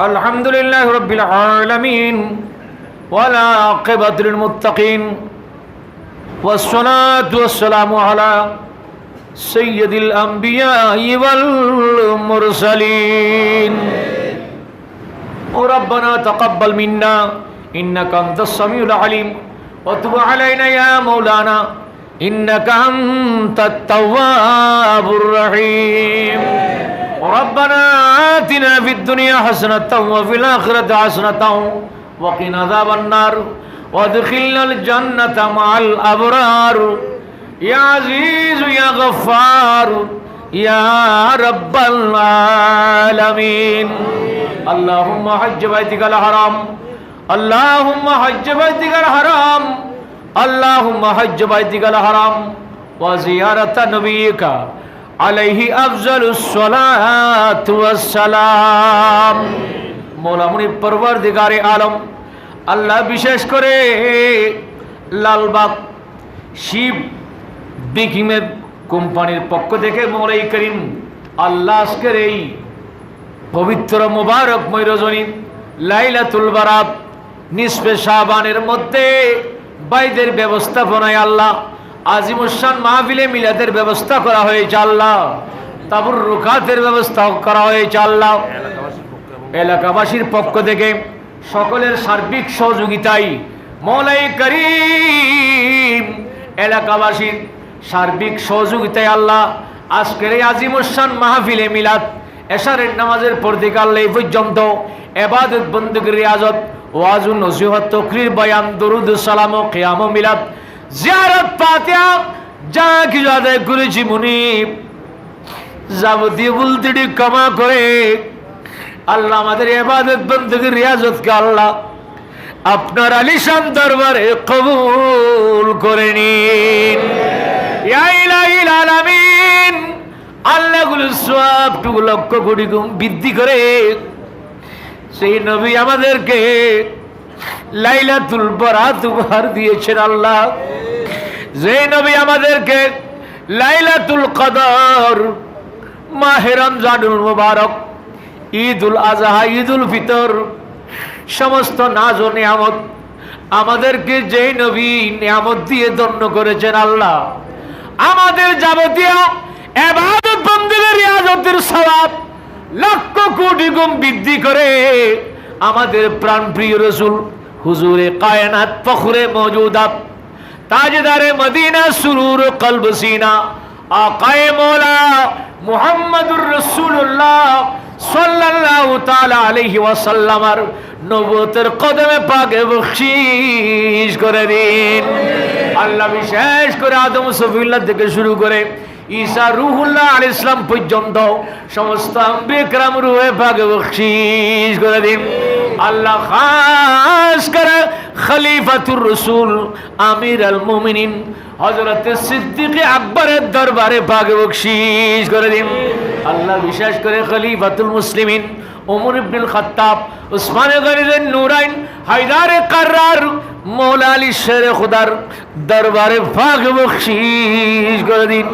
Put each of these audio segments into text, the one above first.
الحمد لله رب العالمين ولا عقبة للمتقين والصلاة والسلام على سيد الأنبياء والمرسلين وربنا تقبل منا إنك أنت السميع العليم وتب علينا يا مولانا إنك أنت التواب الرحيم ربنا آتنا في الدنيا حسنة وفي الآخرة حسنة وقنا عذاب النار وادخلنا الجنة مع الأبرار يا عزيز يا غفار يا رب العالمين اللهم حج بيتك الحرام اللهم حج بيتك الحرام اللهم حج بيتك الحرام وزيارة نبيك আলাইহি আফজালুস সালাতু ওয়াস সালাম মৌলামুনি পরওয়ারদিগারে আলম, আল্লাহ বিশেষ করে লালবাগ শিব বিকিমের কোম্পানির পক্ষ থেকে মৌলাই করিম, আল্লাহ আজকের এই পবিত্র মোবারকময় রজনী লাইলাতুল বারাত নিষ্পে সাবানের মধ্যে বাইদের ব্যবস্থাপনায় আল্লাহ আজিমুসান মাহফিলে মিলাদের ব্যবস্থা করা হয়েছে আল্লাহ। তাবুর রুকাতের ব্যবস্থা করা হয়েছে আল্লাহ। এলাকাবাসীর পক্ষ থেকে সকলের সার্বিক সহযোগিতায় মৌলাই করিম এলাকাবাসীর সার্বিক সহযোগিতায় আল্লাহ আজকের এই আজিমুসান মাহফিলে মিলাদ এশারের নামাজের আল্লাহ এই পর্যন্ত এবাদত বন্দুকের রিয়াজত ওয়াজুন নসিহত, তকরির বয়ান, দরুদ সালাম ও কেয়াম মিলাদ জিয়ারত পাতিয়া যা কিছু আদায় করেছি মুনিব? যাবতীয় বুলতিটি ক্ষমা করে। আল্লাহ আমাদের এবাদত বন্দুকে রিয়াজতকে আল্লাহ আপনার আলিশান দরবারে কবুল করে নিন। আল্লাহগুলো সবটুকু লক্ষ কোটি গুণ বৃদ্ধি করে। সেই নবী আমাদেরকে লাইলাতুল বরাত উপহার দিয়েছেন আল্লাহ। যে নবী আমাদেরকে লাইলাতুল কদর, মাহে রমজানুল মুবারক, ঈদুল আজহা, ঈদুল ফিতর, সমস্ত নাজ ও নিয়ামত আমাদেরকে যেই নবী নিয়ামত দিয়ে দন্য করেছেন আল্লাহ। আমাদের যাবতীয় এবাদত বন্দীদের রিয়াজতের সওয়াব লক্ষ কোটি গুণ বৃদ্ধি করে আমাদের প্রাণপ্রিয় রসুল হুজুরে কায়নাত ফখরে মজুদাত তাজদারে মদিনা সুরুর কলব সিনা। আকায়ে মৌলা মুহাম্মাদুর রাসূলুল্লাহ সাল্লাল্লাহু তাআলা আলাইহি ওয়াসাল্লামার নবুয়তের কদমে পাকে বখশিশ করে দিন। আল্লাহ বিশেষ করে আদম সফিউল্লাহ থেকে শুরু করে ঈসা রুহুল্লাহ আল ইসলাম পর্যন্ত সমস্ত বিক্রম রুহে পাকে বখশিশ করে দিন। আল্লাহ খাস করে খলিফাতুর রসুল আমির আল মুমিনিন হজরত সিদ্দিক আকবরের দরবারে পাকে বখশিশ করে দিন। আল্লাহ বিশেষ করে খলিফাতুল মুসলিমিন ওমর ইবনুল খাত্তাব, উসমান গনিদের নুরাইন, হায়দারে কার্রার, মৌলা আলী শের খুদার দরবারে ফাঁক বখশিশ করে দিন।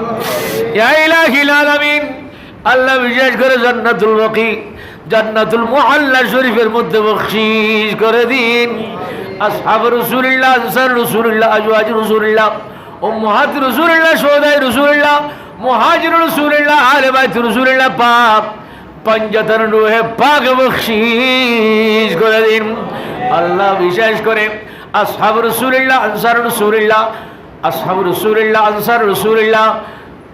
আলামিন, আল্লাহ বিশেষ করে জান্নাতুল বাকি, জান্নাতুল মুআল্লা শরীফের মধ্যে বখশিশ করে দিন। আসহাব রাসূলুল্লাহ, আনসার রাসূলুল্লাহ, আজওয়াজ রাসূলুল্লাহ, উম্মাহাত রাসূলুল্লাহ শুহাদায়ে রাসূলুল্লাহ, মুহাজির রাসূলুল্লাহ আলে বাইত রাসূলুল্লাহ, পাক। পঞ্চতন রুহে পাক বখশিশ করে দিন আল্লাহ বিশেষ করে আসহাব রাসূলুল্লাহ আনসার রাসূলুল্লাহ আসহাব রাসূলুল্লাহ আনসার রাসূলুল্লাহ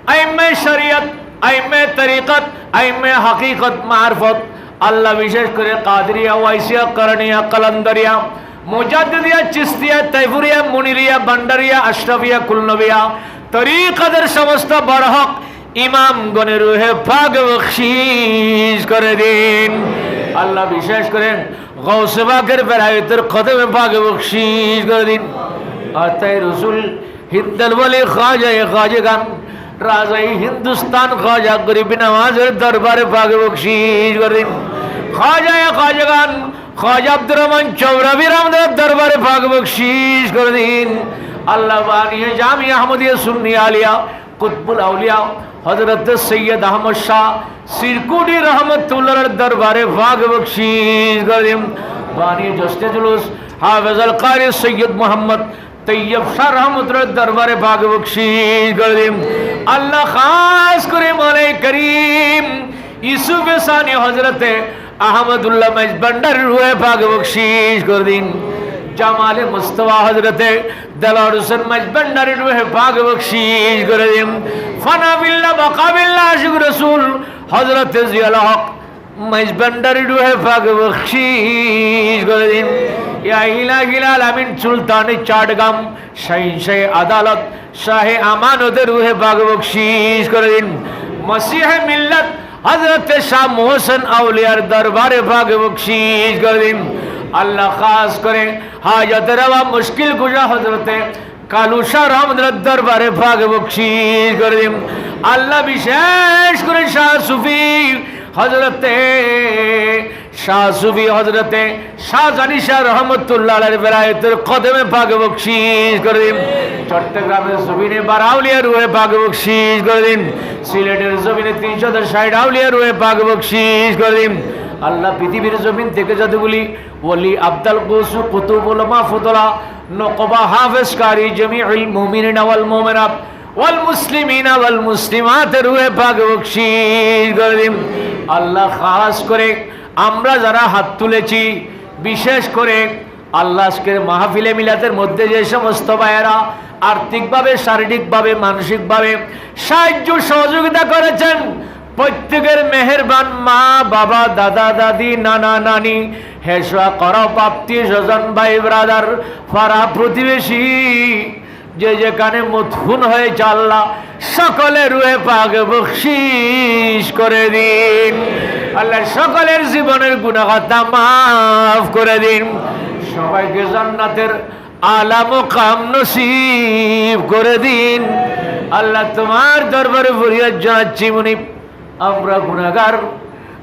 আইমে শরিয়ত আইমে তরিকত আইমে হকীকত মারফত আল্লাহ বিশেষ করে কাদরিয়া ওয়াইসিয়া করণিয়া কলন্দরিয়া মুজাদ্দিদিয়া চিস্তিয়া তৈফুরিয়া মুনিরিয়া বান্ডারিয়া আশরাফিয়া কুলনবিয়া তরিকতের সমস্ত বড় হক ইমাম গণের রুহে পাক বখশিশ করে দিন। আল্লাহ বিশেষ করেন গৌসবাকের বেলায়তের কদমে পাক বখশিশ করে দিন। আর তাই রসুল হিন্দল বলে খাজায় খাজে গান রাজাই হিন্দুস্তান, খাজা গরিব নওয়াজের দরবারে পাক বখশিশ করে দিন। খাজায় খাজা গান, খাজা আব্দুর রহমান চৌরাবির আমাদের দরবারে পাক বখশিশ করে দিন। আল্লাহ বানিয়ে জামি আহমদিয়া সুন্নি আলিয়া কুতবুল আউলিয়া হজরত সৈয়দ আহমদ শাহ সিরকুটি রহমতুল্লাহর দরবারে ভাগ বকশিস করেন বাণী জস্তে জুলুস হাফেজ আল কারি সৈয়দ মোহাম্মদ তৈয়ব শাহ রহমতুল্লাহর দরবারে ভাগ বকশিস করেন আল্লাহ খাস করে মনে করিম ইসুফ সানি হজরতে আহমদুল্লাহ মজবন্ডার রুয়ে ভাগ বকশিস করে জামালে মুস্তফা হজরতে দেলার হোসেন মজবন্ডারের রুহে পাক বকশিস করে দিন। ফানা বিল্লাহ বাকাবিল্লাহ আশিক রসুল হজরতে জিয়াল হক মজবন্ডারের রুহে পাক বকশিস করে দিন। আলামিন সুলতানি চাটগাম, শাহী শাহী আদালত, শাহে আমানতের রুহে পাক বকশিস করে দিন। মসিহে মিল্লাত হজরত শাহ মোহসেন আউলিয়ার দরবারে ভাগ বকশিস করে দিন। আল্লাহ খাস করে হাজত রওয়া মুশকিল গুজা হজরতে কালু শাহ রহমদের দরবারে ভাগ বকশিস করে দিন আল্লাহ বিশেষ করে শাহ সুফি হজরতে, শাহ সুফি হজরতে শাহ জানি শাহ রহমতুল্লাহ বেলায়েতের কদমে ভাগ বকশিস করে দিন চট্টগ্রামের জমিনে বারাউলিয়া রুয়ে ভাগ বকশিস করে দিন সিলেটের জমিনে তিনশো ষাট আউলিয়া রুয়ে ভাগ বকশিস করে দিন আল্লাহ পৃথিবীর জমিন থেকে যতগুলি ওলি আব্দাল কুসু কুতুবুল মাহফুদুল্লাহ নকবা হাফেজ কারি জমিউল মুমিনিন ওয়াল মুমিনাত, ওয়াল মুসলিমিন ওয়াল মুসলিমাতের রুহে পাক আল্লাহ খাস করে আমরা যারা হাত তুলেছি, বিশেষ করে আল্লাহ আজকের মাহফিলে মিলাতের মধ্যে যে সমস্ত ভাইয়েরা আর্থিকভাবে, শারীরিকভাবে, মানসিকভাবে সাহায্য সহযোগিতা করেছেন প্রত্যেকের মেহেরবান মা, বাবা, দাদা, দাদি, নানা, নানি। হেসা কর প্রাপ্তি স্বজন ভাই, ব্রাদার ফারা প্রতিবেশী। যে যেখানে মথুন হয়ে আল্লাহ, সকলে রুয়ে পাক বকশিস করে দিন। আল্লাহ সকলের জীবনের গুণাগতা মাফ করে দিন। সবাইকে জান্নাতের আলাম কাম নসিব করে দিন। আল্লাহ তোমার দরবারে ফরিয়াদ জানাচ্ছি, মুনি আমরা গুণাগার।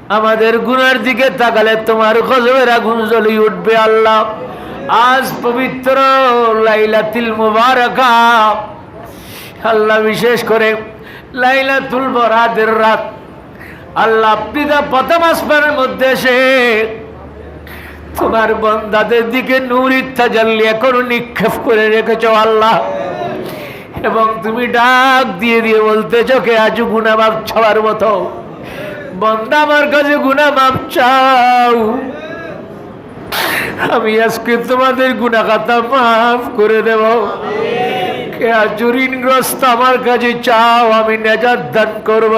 আমাদের গুনার দিকে তাকালে তোমার গজবের আগুন জ্বলি উঠবে আল্লাহ। আজ পবিত্র লাইলাতিল মুবারকা। আল্লাহ বিশেষ করে লাইলা লাইলাতুল বরাদের রাত। আল্লাহ পিতা প্রথম আসমানের মধ্যে এসে তোমার বন্দাদের দিকে নূর ইত্তাজাল্লি এখন নিক্ষেপ করে রেখেছ আল্লাহ। এবং তুমি ডাক দিয়ে দিয়ে বলতেছ কে আজ গুনা মাপ ছাওয়ার মতো। বন্দা আমার কাছে গুনা মাপ চাও। আমি আজকে তোমাদের গুনা খাতা মাফ করে দেব। কে আজ ঋণগ্রস্ত আমার কাছে চাও, আমি নেজার দান করব।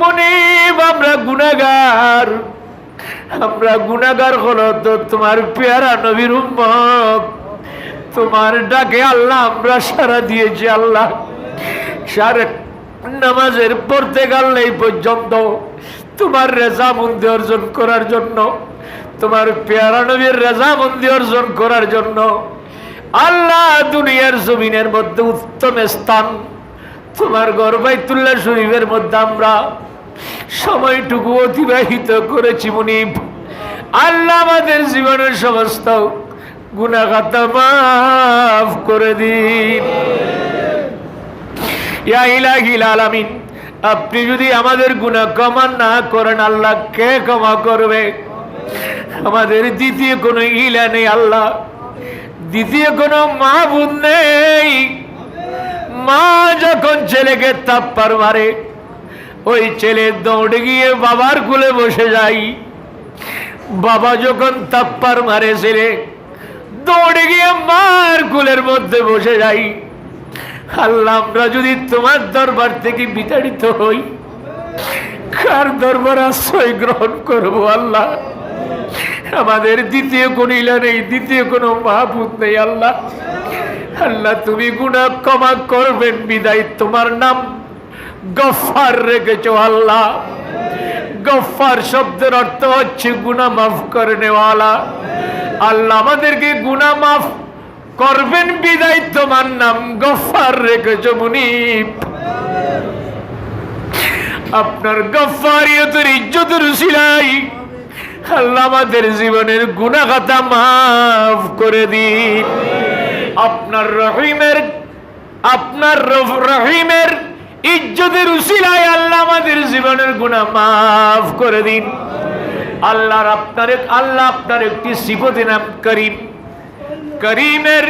মনে আমরা গুনাগার আমরা গুনাগার হলো তো তোমার পেয়ারা নবীর উম্মত। তোমার ডাকে আল্লাহ, আমরা সারা দিয়েছি আল্লাহ। সারে নামাজের পড়তে গেল এই পর্যন্ত তোমার রেজামন্দি অর্জন করার জন্য, তোমার পেয়ারা নবীর রেজামন্দি অর্জন করার জন্য, আল্লাহ দুনিয়ার জমিনের মধ্যে উত্তম স্থান, তোমার গর্বাইতুল্লাহ শরীফের মধ্যে আমরা সময়টুকু অতিবাহিত করেছি মুনিব। আল্লাহ আমাদের জীবনের সমস্ত গুণাগাতা মাফ করে দিন। ইয়া ইলাহিল আলামিন, আপনি যদি আমাদের গুণা ক্ষমা না করেন, আল্লাহ কে ক্ষমা করবে? আমাদের দ্বিতীয় কোনো ইলা নেই, আল্লাহ। দ্বিতীয় কোনো মাহবুদ নেই। মা যখন ছেলেকে তাপ্পার মারে, ওই ছেলে দৌড়ে গিয়ে বাবার কুলে বসে যাই বাবা যখন তাপ্পার মারে ছেলে দৌড়ে গিয়ে মার কুলের মধ্যে বসে যাই। আল্লাহ, আমরা যদি তোমার দরবার থেকে বিতাড়িত হই, কার দরবার আশ্রয় গ্রহণ করব আল্লাহ? আমাদের দ্বিতীয় কোন ইলা নেই, দ্বিতীয় কোনো মাহবুদ নেই আল্লাহ। আল্লাহ, তুমি গুণা ক্ষমা করবেন বিদায় তোমার নাম গফার রেখেছ আল্লাহ। গফার শব্দের অর্থ হচ্ছে গুণা মাফ করে নেওয়ালা আল্লাহ আমাদেরকে গুণা মাফ করবেন, বিদায় তোমার নাম গফার রেখেছ মুনিপ আপনার গফারিয়তের ইজ্জতের সিলাই আল্লাহ আমাদের জীবনের গুণাগাতা মাফ করে দিন। আপনার রহিমের আপনার রহিমের ইজ্জতের উসিলায় আল্লাহ আমাদের জীবনের গুণা মাফ করে দিন। আল্লাহর আপনার আল্লাহ আপনার একটি সিফতি নাম করিম। করিমের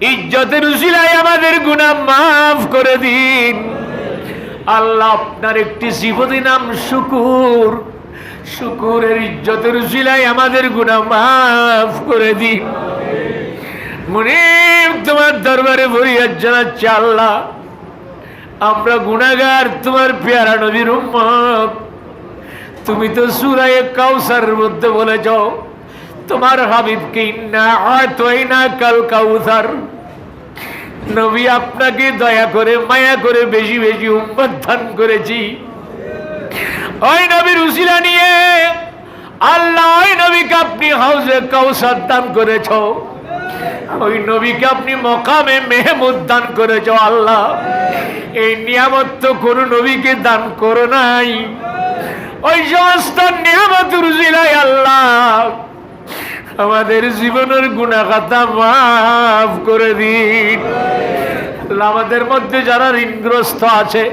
ইজ্জতের উসিলায় আমাদের গুনাহ মাফ করে দিন। আল্লাহ আপনার একটি সিফতি নাম শুকুর। শুকুরের ইজ্জতের উসিলায় আমাদের গুণা মাফ করে দিন। মুনিব তোমার দরবারে ফরিয়াদ জানাচ্ছে আল্লাহ। আমরা গুনাগার তোমার পেয়ারা নবীর তুমি তো সুরায় কাউসার মধ্যে বলেছ তোমার হাবিবকে ইন্না আতয়না কাল কাউসার নবী, আপনাকে দয়া করে, মায়া করে বেশি বেশি উম্মত দান করেছি। ওই নবীর উসিলা নিয়ে, আল্লাহ, ওই নবীকে আপনি হাউসে কাউসার দান করেছ। ওই নবীকে আপনি মকামে মেহমুদ দান করেছ আল্লাহ। এই নিয়ামত তো কোনো নবীকে দান করো নাই। ওই সমস্ত নিয়ামত রুজিলাই আল্লাহ। আমাদের জীবনের গুণাখাতা মাফ করে দিন। আমাদের মধ্যে যারা ঋণগ্রস্ত আছে,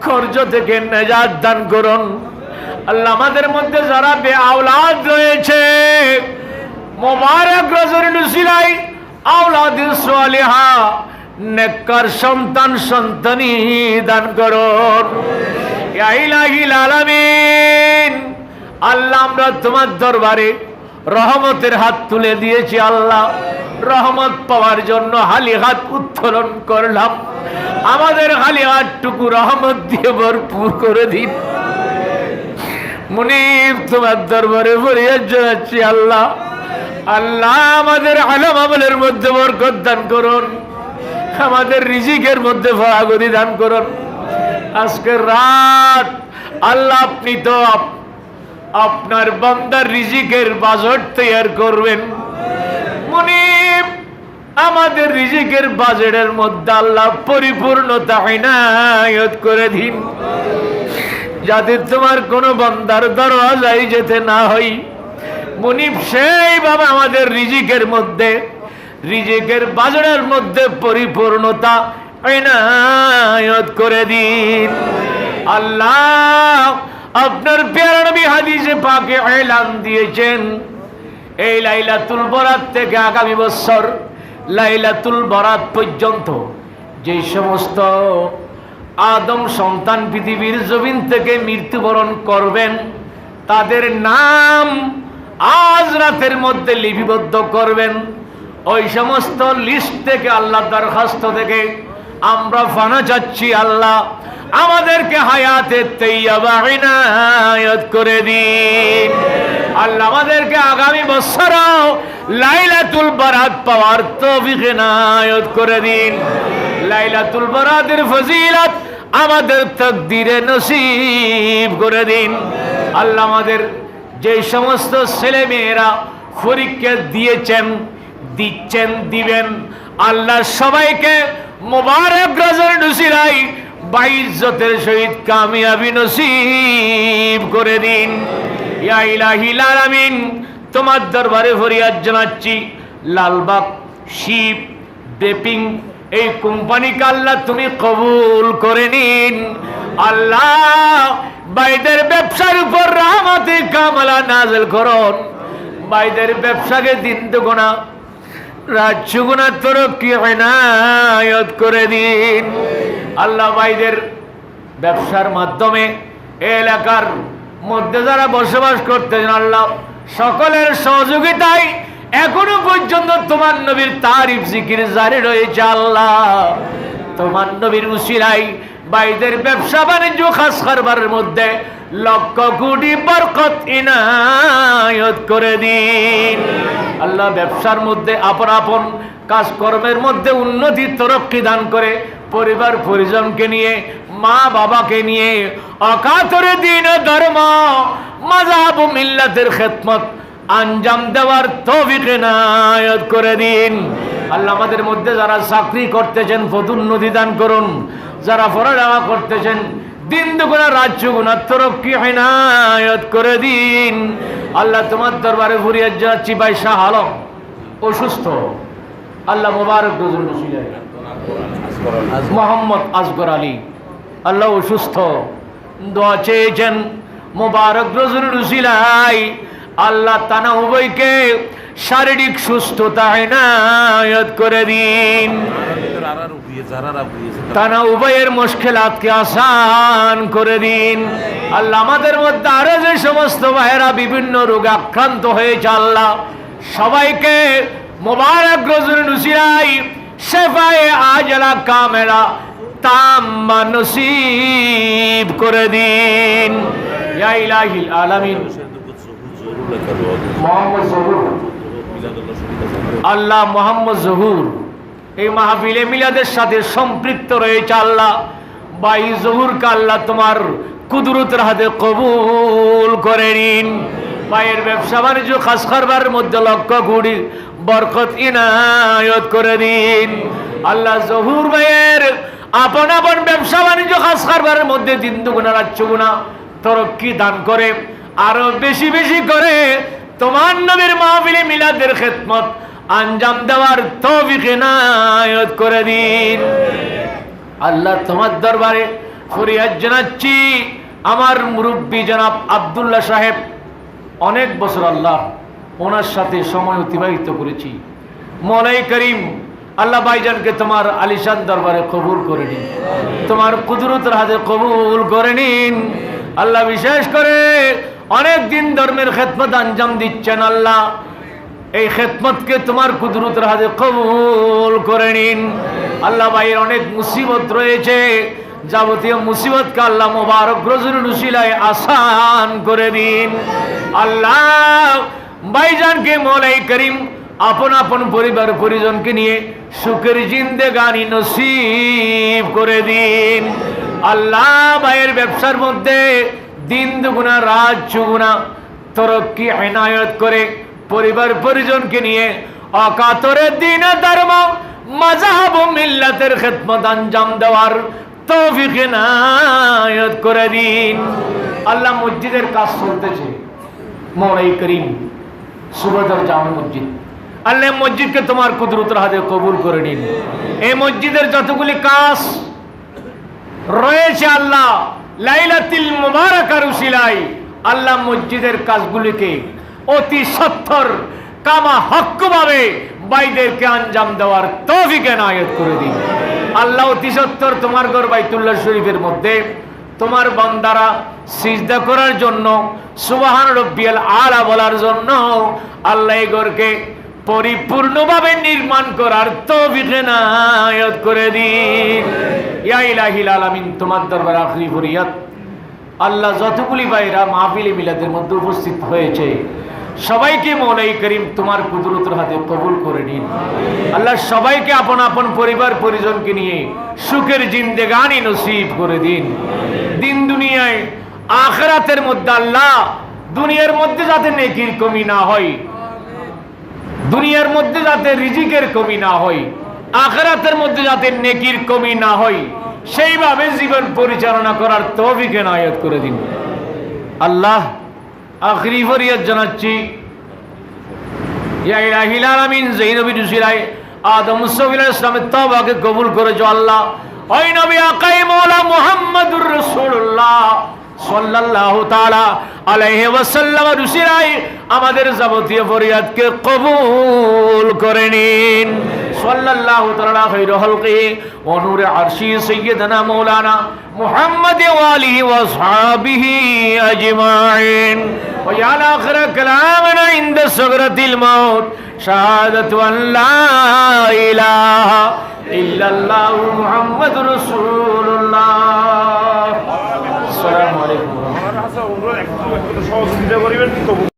খরচ থেকে নেজাত দান করুন। আল্লাহ, আমাদের মধ্যে যারা বে আওলাদ রয়েছে মোবারক রজনীন সিলাই আওলাদিন সোয়ালিহা নেককার সন্তান সন্তানি দান করুন। আলামিন, আল্লাহ আমরা তোমার দরবারে রহমতের হাত তুলে দিয়েছি আল্লাহ। রহমত পাওয়ার জন্য হালি হাত উত্তোলন করলাম। আমাদের হালি হাতটুকু রহমত দিয়ে ভরপুর করে দিন। মুনিব তোমার দরবারে ফরিয়াদ জানাচ্ছি আল্লাহ। আল্লাহ আমাদের আলম আমলের মধ্যে বরকত দান করুন। আমাদের রিজিকের মধ্যে ফরাগতি দান করুন। আজকের রাত আল্লাহ আপনি তো আপনার বান্দার রিজিকের বাজেট তৈয়ার করবেন। মুনিব, আমাদের রিজিকের বাজেটের মধ্যে আল্লাহ পরিপূর্ণতা ইনায়ত করে দিন। যাতে তোমার কোনো বান্দার দরওয়াজায় যেতে না হই মুনিব সেই বাবা আমাদের রিজিকের মধ্যে, রিজিকের বাজারের মধ্যে পরিপূর্ণতা এনায়ত করে দিন। আল্লাহ আপনার পেয়ারা নবী হাদিসে পাকে এলান দিয়েছেন, এই লাইলাতুল বরাত থেকে আগামী বছর, লাইলাতুল বরাত পর্যন্ত যে সমস্ত আদম সন্তান পৃথিবীর জমিন থেকে মৃত্যুবরণ করবেন, তাদের নাম আজ রাতের মধ্যে লিপিবদ্ধ করবেন। ওই সমস্ত লিস্ট থেকে আল্লাহ দরখাস্ত থেকে আমরা ফানা চাচ্ছি আল্লাহ, আমাদেরকে হায়াতে তৈয়াবা ইনায়ত করে দিন। আল্লাহ আমাদেরকে আগামী বছরও লাইলাতুল বারাত পাওয়ার তৌফিক ইনায়ত করে দিন। লাইলাতুল বারাতের ফজিলত আমাদের তকদিরে নসিব করে দিন। আল্লাহ আমাদের যে সমস্ত ছেলে মেয়েরা পরীক্ষা দিয়েছেন, দিচ্ছেন, দিবেন, আল্লাহ সবাইকে মোবারক রাজার নসিরাই বাইজ্জতের সহিত কামিয়াবি নসিব করে দিন। আলামিন তোমার দরবারে ফরিয়াদ জানাচ্ছি। লালবাগ, শিব, বেপিং, এই কোম্পানিকে আল্লাহ তুমি কবুল করে নিন। আল্লাহ বাইদের ব্যবসার উপর রহমতে কামলা নাজেল করুন। বাইদের ব্যবসাকে দিন দুগুণা রাজ্যগুণা তরক্কি এনায়ত করে দিন। আল্লাহ ভাইদের ব্যবসার মাধ্যমে এলাকার মধ্যে যারা বসবাস করতেছেন আল্লাহ, সকলের সহযোগিতায় এখনও পর্যন্ত তোমার নবীর তারিফ, জিকির জারি রয়েছে আল্লাহ। তোমার নবীর উসিলাই বাইদের ব্যবসা বাণিজ্য খাস কারবারের মধ্যে লক্ষ কোটি বরকত ইনায়ত করে দিন। আল্লাহ ব্যবসার মধ্যে আপন আপন কাজকর্মের মধ্যে উন্নতি তরক্কি দান করে পরিবার পরিজনকে নিয়ে, মা বাবাকে নিয়ে অকাতরে দিন ধর্ম মাজাব মিল্লাতের খেদমত আঞ্জাম দেওয়ার তৌফিক এনায়ত করে দিন। আল্লাহ আমাদের মধ্যে যারা চাকরি করতেছেন পদোন্নতি দান করুন। যারা পড়ালেখা করতেছেন, দিন দুগুণা রাজ্য গুণা তরক্কি এনায়ত করে দিন। আল্লাহ তোমার দরবারে ঘুরিয়ে যাচ্ছি ভাই শাহ আলম, অসুস্থ। আল্লাহ মোবারক মোহাম্মদ আসগর আলী। আল্লাহ অসুস্থ। দোয়া চেয়েছেন, মোবারক রজুল রুসিলাই আল্লাহ তানা উভয়কে শারীরিক সুস্থতা এনায়ত করে দিন। তানা উভয়ের মুশকিলাতকে আসান করে দিন। আল্লাহ আমাদের মধ্যে আরও যে সমস্ত ভাইয়েরা বিভিন্ন রোগে আক্রান্ত হয়েছে, আল্লাহ সবাইকে মোবারক রজুল নুসিরাই শেফায়ে আজলা কামেলা, তাম্মা নসিব করে দিন। ইলাহিল আলামিন। মোহাম্মদ আল্লাহ মোহাম্মদ জহুর। এই মাহফিলে মিলাদের সাথে সম্পৃক্ত রয়েছে আল্লাহ। বাই জহুরকে আল্লাহ তোমার কুদরতের হাতে কবুল করে নিন। ভাইয়ের ব্যবসা বাণিজ্য খাস কারবার মধ্যে লক্ষ্য কোটি বরকত ইনায়ত করে দিন। আল্লাহ জহুর ভাইয়ের আপন আপন ব্যবসা বাণিজ্য খাস কারবারের মধ্যে দিন দুগুণা রাজ্য গুণা তরক্কি দান করে, আরও বেশি বেশি করে তোমার নবীর মাহফিলে মিলাদের খেদমত আঞ্জাম দেওয়ার তৌফিক এনায়ত করে দিন। আল্লাহ তোমার দরবারে ফরিয়াদ জানাচ্ছি। আমার মুরব্বী জনাব আব্দুল্লাহ সাহেব, অনেক বছর আল্লাহ ওনার সাথে সময় অতিবাহিত করেছি। মলাই করিম, আল্লাহ ভাইজানকে তোমার আলিশান দরবারে কবুল করে নিন। তোমার কুদরতের হাতে কবুল করে নিন। আল্লাহ বিশেষ করে অনেক দিন ধর্মের খেদমত আঞ্জাম দিচ্ছেন আল্লাহ। এই খেদমতকে তোমার কুদরতের হাতে কবুল করে নিন। আল্লাহ ভাইয়ের অনেক মুসিবত রয়েছে। যাবতীয় মুসিবতকে আল্লাহ মোবারক রজুল রুসিলায় আসান করে দিন আল্লাহ ভাইজানকে মলাই করিম, আপন আপন পরিবার পরিজনকে নিয়ে সুখের জিন্দেগানি নসিব করে দিন। আল্লাহ ভাইয়ের ব্যবসার মধ্যে দিন দুগুণা রাত চুগুণা তরক্কি এনায়ত করে পরিবার পরিজনকে নিয়ে অকাতরে দিন ধর্ম মাজাহাব মিল্লাতের খেদমত আঞ্জাম দেওয়ার তৌফিক এনায়ত করে দিন। আল্লাহ মসজিদের কাজ চলতেছে। মৌলাই করিম সুবদর জামা মসজিদ। আল্লাহ মসজিদকে তোমার কুদরতের হাতে কবুল করে নিন। এই মসজিদের যতগুলি কাজ রয়েছে আল্লাহ লাইলাতিল মুবারাকার উসিলাই আল্লাহ মসজিদের কাজগুলিকে অতি সত্তর কামা হক্কভাবে বাইদেরকে আঞ্জাম দেওয়ার তৌফিক এনায়েত করে দিন। আল্লাহ অতি সত্তর তোমার ঘর বাইতুল্লাহ শরীফের মধ্যে তোমার বান্দারা সিজদা করার জন্য সুবাহান রব্বিয়াল আলা বলার জন্য আল্লাহ এই ঘরকে পরিপূর্ণভাবে নির্মাণ করার তৌফিক এনায়েত করে দিন। ইয়া ইলাহিল আলামিন তোমার দরবার আখরি ফরিয়াদ। আল্লাহ যতগুলি ভাইরা মাহফিলে মিলাদের মধ্যে উপস্থিত হয়েছে সবাইকে মৌলাই করিম তোমার কুদরতের হাতে কবুল করে নিন। আল্লাহ সবাইকে আপন আপন পরিবার পরিজনকে নিয়ে সুখের জিন্দেগানি নসিব করে দিন। দিন দুনিয়ায় আখরাতের মধ্যে আল্লাহ দুনিয়ার মধ্যে যাতে নেকির কমি না হয় দুনিয়ার মধ্যে যাতে রিজিকের কমি না হয়, আখরাতের মধ্যে যাতে নেকির কমি না হয়, সেইভাবে জীবন পরিচালনা করার তৌফিক এনায়েত করে দিন। আল্লাহ, আখরি ফরিয়াদ জানাচ্ছি। কবুল করেছ আল্লাহ। মুহাম্মদুর রাসূলুল্লাহ। সাল্লাল্লাহু তাআলা আলাইহি ওয়াসাল্লাম রুসিরাই আমাদের যাবতীয় ফরিয়াদকে কবুল করে নিন। সাল্লাল্লাহু তাআলা খাইরুল হলকি ওয়া নূরে আরশি মুহাম্মদ ওয়া আলিহি ওয়া আসহাবিহি আজমাইন। ওয়া ইয়া আখির কালামিনা ইনদা সুগরাতিল মাউত, শাহাদাতু আল্লা ইলাহা ইল্লাল্লাহু মুহাম্মাদুর আসসালামু আলাইকুম। সহযোগিতা করিবেন তবু